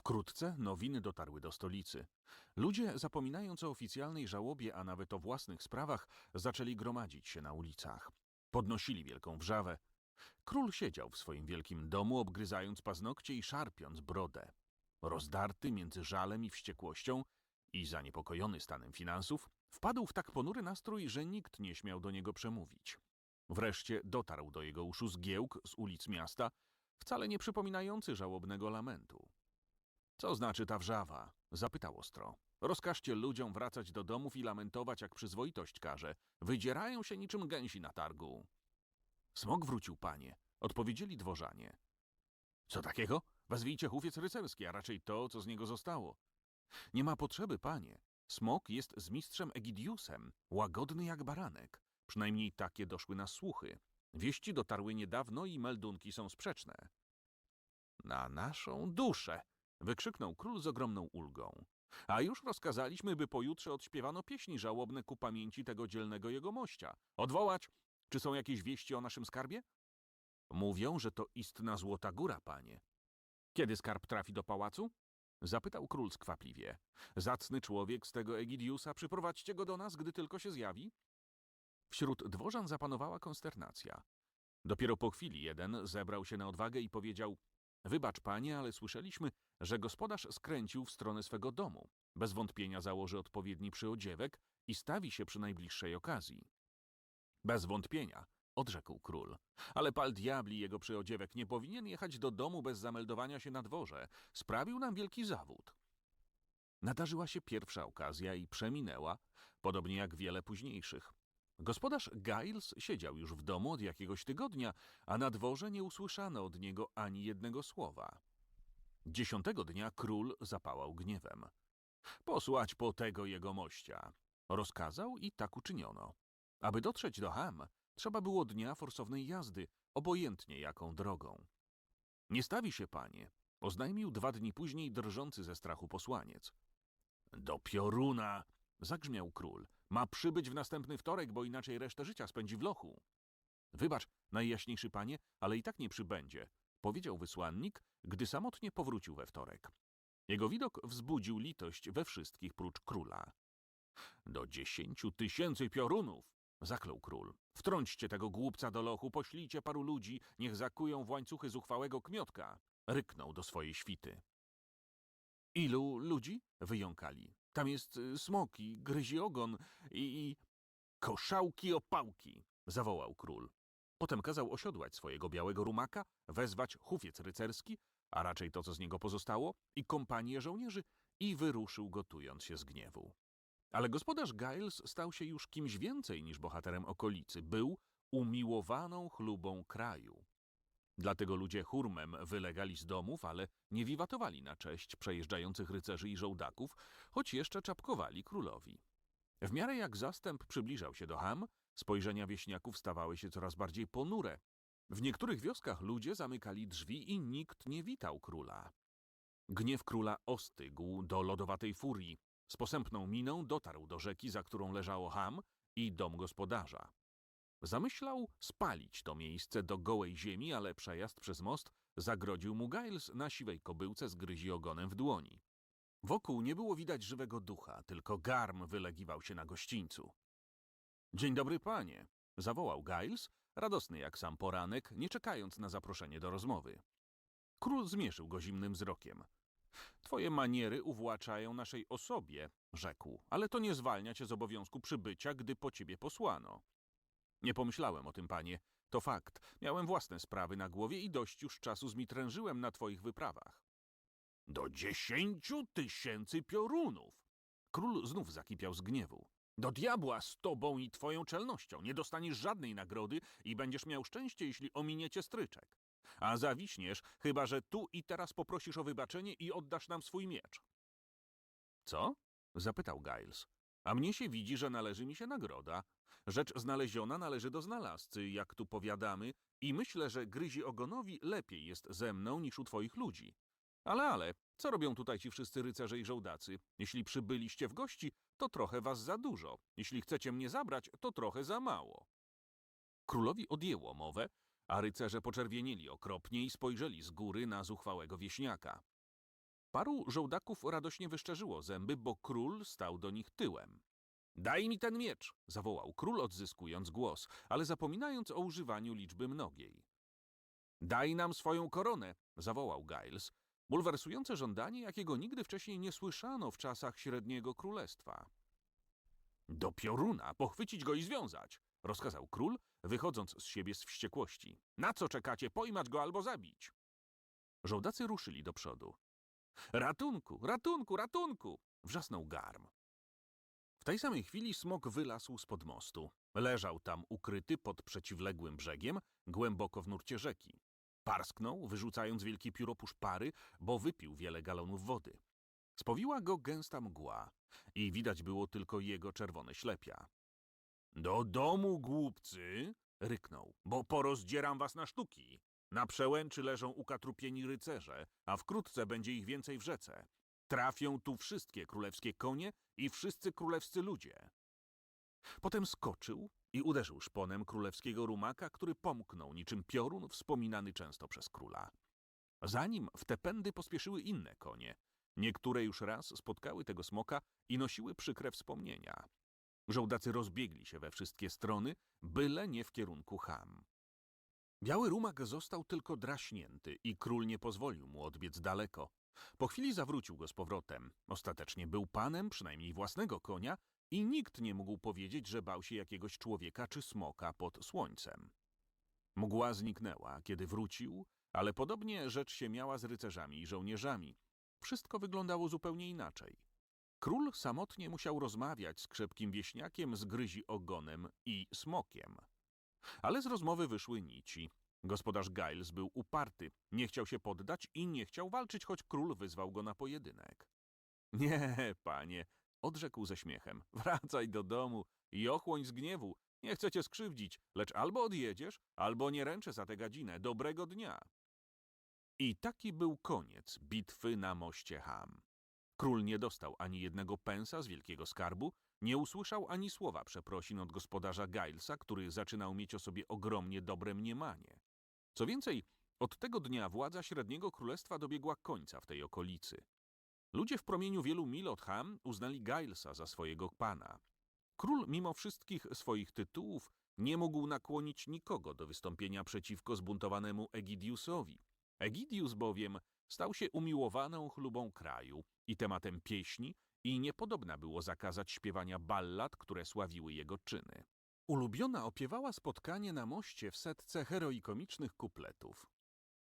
Wkrótce nowiny dotarły do stolicy. Ludzie, zapominając o oficjalnej żałobie, a nawet o własnych sprawach, zaczęli gromadzić się na ulicach. Podnosili wielką wrzawę. Król siedział w swoim wielkim domu, obgryzając paznokcie i szarpiąc brodę. Rozdarty między żalem i wściekłością i zaniepokojony stanem finansów, wpadł w tak ponury nastrój, że nikt nie śmiał do niego przemówić. Wreszcie dotarł do jego uszu zgiełk z ulic miasta, wcale nie przypominający żałobnego lamentu. Co znaczy ta wrzawa? zapytał ostro. Rozkażcie ludziom wracać do domów i lamentować, jak przyzwoitość każe. Wydzierają się niczym gęsi na targu. Smok wrócił, panie, odpowiedzieli dworzanie. Co takiego? Wezwijcie hufiec rycerski, a raczej to, co z niego zostało. Nie ma potrzeby, panie. Smok jest z mistrzem Egidiusem, łagodny jak baranek. Przynajmniej takie doszły nas słuchy. Wieści dotarły niedawno i meldunki są sprzeczne. Na naszą duszę! Wykrzyknął król z ogromną ulgą. A już rozkazaliśmy, by pojutrze odśpiewano pieśni żałobne ku pamięci tego dzielnego jegomościa. Odwołać! Czy są jakieś wieści o naszym skarbie? Mówią, że to istna złota góra, panie. Kiedy skarb trafi do pałacu? Zapytał król skwapliwie. Zacny człowiek z tego Egidiusa, przyprowadźcie go do nas, gdy tylko się zjawi. Wśród dworzan zapanowała konsternacja. Dopiero po chwili jeden zebrał się na odwagę i powiedział Wybacz, panie, ale słyszeliśmy, że gospodarz skręcił w stronę swego domu. Bez wątpienia założy odpowiedni przyodziewek i stawi się przy najbliższej okazji. Bez wątpienia, odrzekł król. Ale pal diabli jego przyodziewek nie powinien jechać do domu bez zameldowania się na dworze. Sprawił nam wielki zawód. Nadarzyła się pierwsza okazja i przeminęła, podobnie jak wiele późniejszych. Gospodarz Giles siedział już w domu od jakiegoś tygodnia, a na dworze nie usłyszano od niego ani jednego słowa. Dziesiątego dnia król zapałał gniewem. Posłać po tego jego mościa. Rozkazał i tak uczyniono. Aby dotrzeć do Ham, trzeba było dnia forsownej jazdy, obojętnie jaką drogą. Nie stawi się, panie, oznajmił dwa dni później drżący ze strachu posłaniec. Do pioruna! Zagrzmiał król. Ma przybyć w następny wtorek, bo inaczej resztę życia spędzi w lochu. Wybacz, najjaśniejszy panie, ale i tak nie przybędzie, powiedział wysłannik, gdy samotnie powrócił we wtorek. Jego widok wzbudził litość we wszystkich prócz króla. Do dziesięciu tysięcy piorunów! zaklął król. Wtrąćcie tego głupca do lochu, poślijcie paru ludzi, niech zakują w łańcuchy zuchwałego kmiotka. Ryknął do swojej świty. Ilu ludzi? wyjąkali. Tam jest y, smoki, gryzi ogon i, i... Koszałki opałki! zawołał król. Potem kazał osiodłać swojego białego rumaka, wezwać hufiec rycerski, a raczej to, co z niego pozostało, i kompanię żołnierzy i wyruszył gotując się z gniewu. Ale gospodarz Giles stał się już kimś więcej niż bohaterem okolicy. Był umiłowaną chlubą kraju. Dlatego ludzie hurmem wylegali z domów, ale nie wiwatowali na cześć przejeżdżających rycerzy i żołdaków, choć jeszcze czapkowali królowi. W miarę jak zastęp przybliżał się do Ham, spojrzenia wieśniaków stawały się coraz bardziej ponure. W niektórych wioskach ludzie zamykali drzwi i nikt nie witał króla. Gniew króla ostygł do lodowatej furii. Z posępną miną dotarł do rzeki, za którą leżało Ham i dom gospodarza. Zamyślał spalić to miejsce do gołej ziemi, ale przejazd przez most zagrodził mu Giles na siwej kobyłce z gryzi ogonem w dłoni. Wokół nie było widać żywego ducha, tylko garm wylegiwał się na gościńcu. Dzień dobry, panie, zawołał Giles, radosny jak sam poranek, nie czekając na zaproszenie do rozmowy. Król zmierzył go zimnym wzrokiem. Twoje maniery uwłaczają naszej osobie, rzekł, ale to nie zwalnia cię z obowiązku przybycia, gdy po ciebie posłano. Nie pomyślałem o tym, panie. To fakt. Miałem własne sprawy na głowie i dość już czasu zmitrężyłem na twoich wyprawach. Do dziesięciu tysięcy piorunów! Król znów zakipiał z gniewu. Do diabła z tobą i twoją czelnością. Nie dostaniesz żadnej nagrody i będziesz miał szczęście, jeśli ominiecie stryczek. A zawiśniesz, chyba że tu i teraz poprosisz o wybaczenie i oddasz nam swój miecz. Co? zapytał Giles. A mnie się widzi, że należy mi się nagroda. Rzecz znaleziona należy do znalazcy, jak tu powiadamy, i myślę, że gryzi ogonowi lepiej jest ze mną niż u twoich ludzi. Ale, ale, co robią tutaj ci wszyscy rycerze i żołdacy? Jeśli przybyliście w gości, to trochę was za dużo. Jeśli chcecie mnie zabrać, to trochę za mało. Królowi odjęło mowę, a rycerze poczerwienili okropnie i spojrzeli z góry na zuchwałego wieśniaka. Paru żołdaków radośnie wyszczerzyło zęby, bo król stał do nich tyłem. Daj mi ten miecz, zawołał król, odzyskując głos, ale zapominając o używaniu liczby mnogiej. Daj nam swoją koronę, zawołał Giles, bulwersujące żądanie, jakiego nigdy wcześniej nie słyszano w czasach Średniego Królestwa. Do pioruna, pochwycić go i związać, rozkazał król, wychodząc z siebie z wściekłości. Na co czekacie, pojmać go albo zabić? Żołdacy ruszyli do przodu. Ratunku, ratunku, ratunku! wrzasnął garm. W tej samej chwili smok wylasł spod mostu. Leżał tam ukryty pod przeciwległym brzegiem, głęboko w nurcie rzeki. Parsknął, wyrzucając wielkie pióropusz pary, bo wypił wiele galonów wody. Spowiła go gęsta mgła i widać było tylko jego czerwone ślepia. Do domu, głupcy! ryknął, bo porozdzieram was na sztuki. Na przełęczy leżą ukatrupieni rycerze, a wkrótce będzie ich więcej w rzece. Trafią tu wszystkie królewskie konie i wszyscy królewscy ludzie. Potem skoczył i uderzył szponem królewskiego rumaka, który pomknął niczym piorun wspominany często przez króla. Za nim w te pędy pospieszyły inne konie. Niektóre już raz spotkały tego smoka i nosiły przykre wspomnienia. Żołdacy rozbiegli się we wszystkie strony, byle nie w kierunku Ham. Biały rumak został tylko draśnięty i król nie pozwolił mu odbiec daleko. Po chwili zawrócił go z powrotem. Ostatecznie był panem przynajmniej własnego konia i nikt nie mógł powiedzieć, że bał się jakiegoś człowieka czy smoka pod słońcem. Mgła zniknęła, kiedy wrócił, ale podobnie rzecz się miała z rycerzami i żołnierzami. Wszystko wyglądało zupełnie inaczej. Król samotnie musiał rozmawiać z krzepkim wieśniakiem z gryzi ogonem i smokiem. Ale z rozmowy wyszły nici. Gospodarz Giles był uparty, nie chciał się poddać i nie chciał walczyć, choć król wyzwał go na pojedynek. Nie, panie, odrzekł ze śmiechem. Wracaj do domu i ochłoń z gniewu. Nie chcę cię skrzywdzić, lecz albo odjedziesz, albo nie ręczę za tę gadzinę. Dobrego dnia. I taki był koniec bitwy na moście Ham. Król nie dostał ani jednego pensa z wielkiego skarbu, nie usłyszał ani słowa przeprosin od gospodarza Gilesa, który zaczynał mieć o sobie ogromnie dobre mniemanie. Co więcej, od tego dnia władza Średniego Królestwa dobiegła końca w tej okolicy. Ludzie w promieniu wielu mil od Ham uznali Gilesa za swojego pana. Król mimo wszystkich swoich tytułów nie mógł nakłonić nikogo do wystąpienia przeciwko zbuntowanemu Egidiusowi. Egidius bowiem stał się umiłowaną chlubą kraju i tematem pieśni i niepodobna było zakazać śpiewania ballad, które sławiły jego czyny. Ulubiona opiewała spotkanie na moście w setce heroikomicznych kupletów.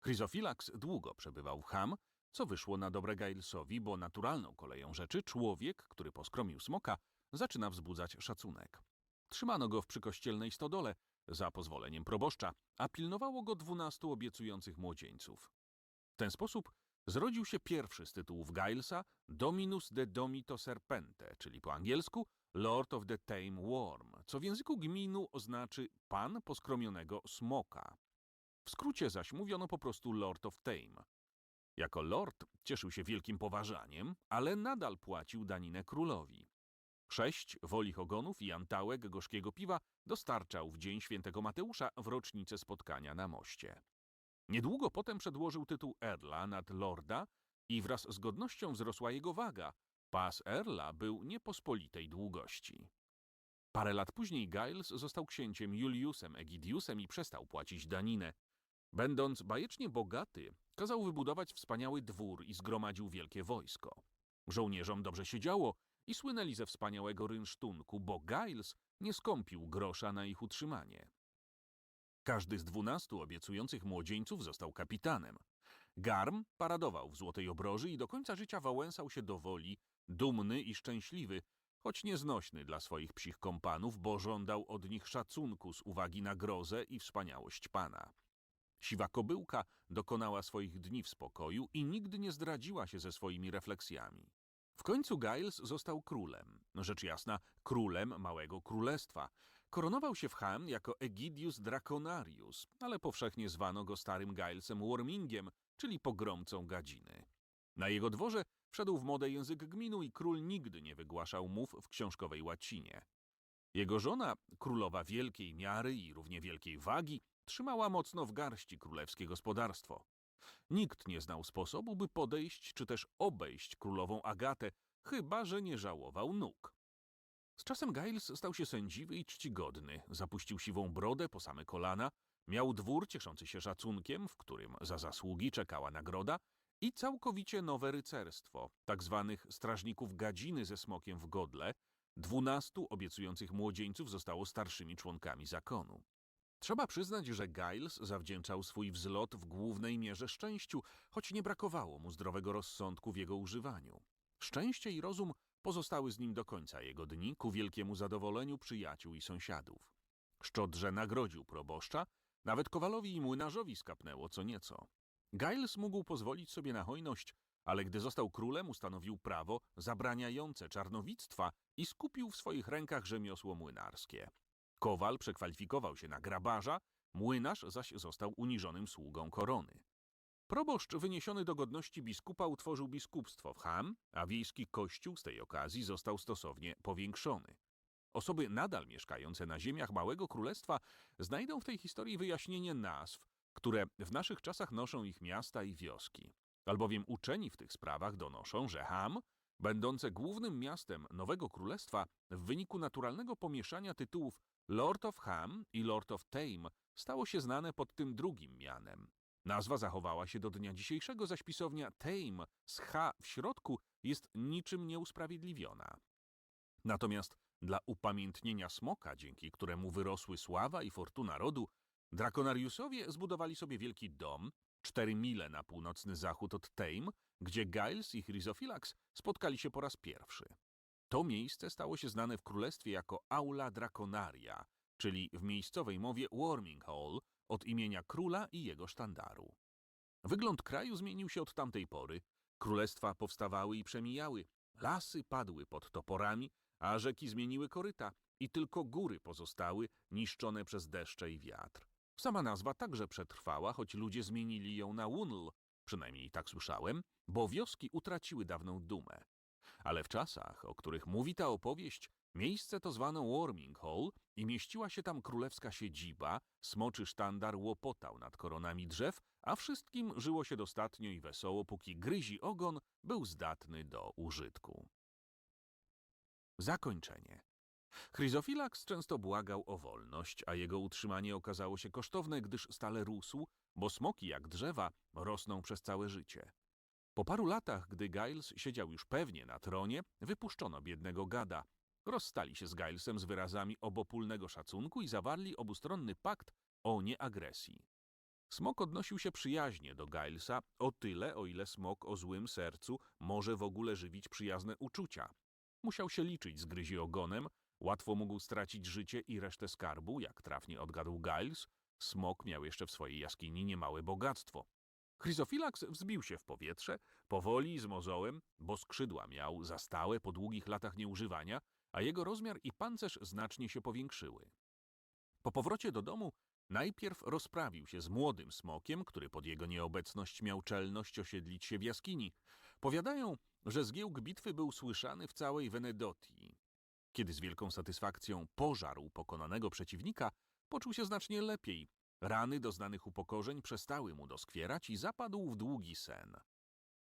Chryzofilax długo przebywał w Ham, co wyszło na dobre Gilesowi, bo naturalną koleją rzeczy człowiek, który poskromił smoka, zaczyna wzbudzać szacunek. Trzymano go w przykościelnej stodole, za pozwoleniem proboszcza, a pilnowało go dwunastu obiecujących młodzieńców. W ten sposób zrodził się pierwszy z tytułów Gilesa Dominus de Domito Serpente, czyli po angielsku Lord of the Tame Worm, co w języku gminu oznaczy pan poskromionego smoka. W skrócie zaś mówiono po prostu Lord of Tame. Jako lord cieszył się wielkim poważaniem, ale nadal płacił daninę królowi. Sześć wolich ogonów i antałek gorzkiego piwa dostarczał w dzień świętego Mateusza w rocznicę spotkania na moście. Niedługo potem przedłożył tytuł Erla nad lorda i wraz z godnością wzrosła jego waga. Pas Erla był niepospolitej długości. Parę lat później Giles został księciem Juliusem Egidiusem i przestał płacić daninę. Będąc bajecznie bogaty, kazał wybudować wspaniały dwór i zgromadził wielkie wojsko. Żołnierzom dobrze się działo i słynęli ze wspaniałego rynsztunku, bo Giles nie skąpił grosza na ich utrzymanie. Każdy z dwunastu obiecujących młodzieńców został kapitanem. Garm paradował w złotej obroży i do końca życia wałęsał się do woli, dumny i szczęśliwy, choć nieznośny dla swoich psich kompanów, bo żądał od nich szacunku z uwagi na grozę i wspaniałość pana. Siwa kobyłka dokonała swoich dni w spokoju i nigdy nie zdradziła się ze swoimi refleksjami. W końcu Giles został królem, rzecz jasna królem małego królestwa. Koronował się w Ham jako Egidius Draconarius, ale powszechnie zwano go starym Gilesem Wormingiem, czyli pogromcą gadziny. Na jego dworze wszedł w modę język gminu i król nigdy nie wygłaszał mów w książkowej łacinie. Jego żona, królowa wielkiej miary i równie wielkiej wagi, trzymała mocno w garści królewskie gospodarstwo. Nikt nie znał sposobu, by podejść czy też obejść królową Agatę, chyba że nie żałował nóg. Z czasem Giles stał się sędziwy i czcigodny, zapuścił siwą brodę po same kolana, miał dwór cieszący się szacunkiem, w którym za zasługi czekała nagroda i całkowicie nowe rycerstwo, tak zwanych strażników gadziny ze smokiem w godle, dwunastu obiecujących młodzieńców zostało starszymi członkami zakonu. Trzeba przyznać, że Giles zawdzięczał swój wzlot w głównej mierze szczęściu, choć nie brakowało mu zdrowego rozsądku w jego używaniu. Szczęście i rozum pozostały z nim do końca jego dni, ku wielkiemu zadowoleniu przyjaciół i sąsiadów. Szczodrze nagrodził proboszcza, nawet kowalowi i młynarzowi skapnęło co nieco. Giles mógł pozwolić sobie na hojność, ale gdy został królem, ustanowił prawo zabraniające czarnowictwa i skupił w swoich rękach rzemiosło młynarskie. Kowal przekwalifikował się na grabarza, młynarz zaś został uniżonym sługą korony. Proboszcz wyniesiony do godności biskupa utworzył biskupstwo w Ham, a wiejski kościół z tej okazji został stosownie powiększony. Osoby nadal mieszkające na ziemiach Małego Królestwa znajdą w tej historii wyjaśnienie nazw, które w naszych czasach noszą ich miasta i wioski. Albowiem uczeni w tych sprawach donoszą, że Ham, będące głównym miastem Nowego Królestwa, w wyniku naturalnego pomieszania tytułów Lord of Ham i Lord of Tame stało się znane pod tym drugim mianem. Nazwa zachowała się do dnia dzisiejszego, zaś pisownia Tame z H w środku jest niczym nieusprawiedliwiona. Natomiast dla upamiętnienia smoka, dzięki któremu wyrosły sława i fortuna rodu, Drakonariusowie zbudowali sobie wielki dom, cztery mile na północny zachód od Tame, gdzie Giles i Chryzophilax spotkali się po raz pierwszy. To miejsce stało się znane w królestwie jako Aula Draconaria, czyli w miejscowej mowie Warming Hall, od imienia króla i jego sztandaru. Wygląd kraju zmienił się od tamtej pory. Królestwa powstawały i przemijały, lasy padły pod toporami, a rzeki zmieniły koryta i tylko góry pozostały, niszczone przez deszcze i wiatr. Sama nazwa także przetrwała, choć ludzie zmienili ją na Wunl, przynajmniej tak słyszałem, bo wioski utraciły dawną dumę. Ale w czasach, o których mówi ta opowieść, miejsce to zwano Warming Hall i mieściła się tam królewska siedziba, smoczy sztandar łopotał nad koronami drzew, a wszystkim żyło się dostatnio i wesoło, póki gryzi ogon był zdatny do użytku. Zakończenie. Chryzofilax często błagał o wolność, a jego utrzymanie okazało się kosztowne, gdyż stale rósł, bo smoki jak drzewa rosną przez całe życie. Po paru latach, gdy Giles siedział już pewnie na tronie, wypuszczono biednego gada. Rozstali się z Gilesem z wyrazami obopólnego szacunku i zawarli obustronny pakt o nieagresji. Smok odnosił się przyjaźnie do Gilesa, o tyle, o ile smok o złym sercu może w ogóle żywić przyjazne uczucia. Musiał się liczyć z gryzi ogonem, łatwo mógł stracić życie i resztę skarbu, jak trafnie odgadł Giles. Smok miał jeszcze w swojej jaskini niemałe bogactwo. Chryzofilax wzbił się w powietrze, powoli, z mozołem, bo skrzydła miał za stałe po długich latach nieużywania, a jego rozmiar i pancerz znacznie się powiększyły. Po powrocie do domu najpierw rozprawił się z młodym smokiem, który pod jego nieobecność miał czelność osiedlić się w jaskini. Powiadają, że zgiełk bitwy był słyszany w całej Wenedotii. Kiedy z wielką satysfakcją pożarł pokonanego przeciwnika, poczuł się znacznie lepiej. Rany doznanych upokorzeń przestały mu doskwierać i zapadł w długi sen.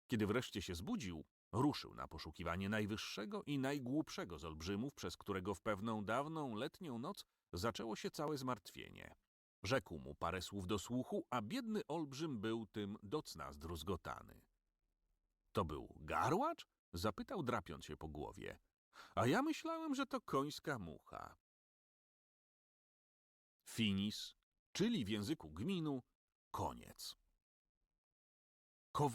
Kiedy wreszcie się zbudził, ruszył na poszukiwanie najwyższego i najgłupszego z olbrzymów, przez którego w pewną dawną letnią noc zaczęło się całe zmartwienie. Rzekł mu parę słów do słuchu, a biedny olbrzym był tym docna zdruzgotany. To był garłacz? Zapytał, drapiąc się po głowie. A ja myślałem, że to końska mucha. Finis, czyli w języku gminu, koniec.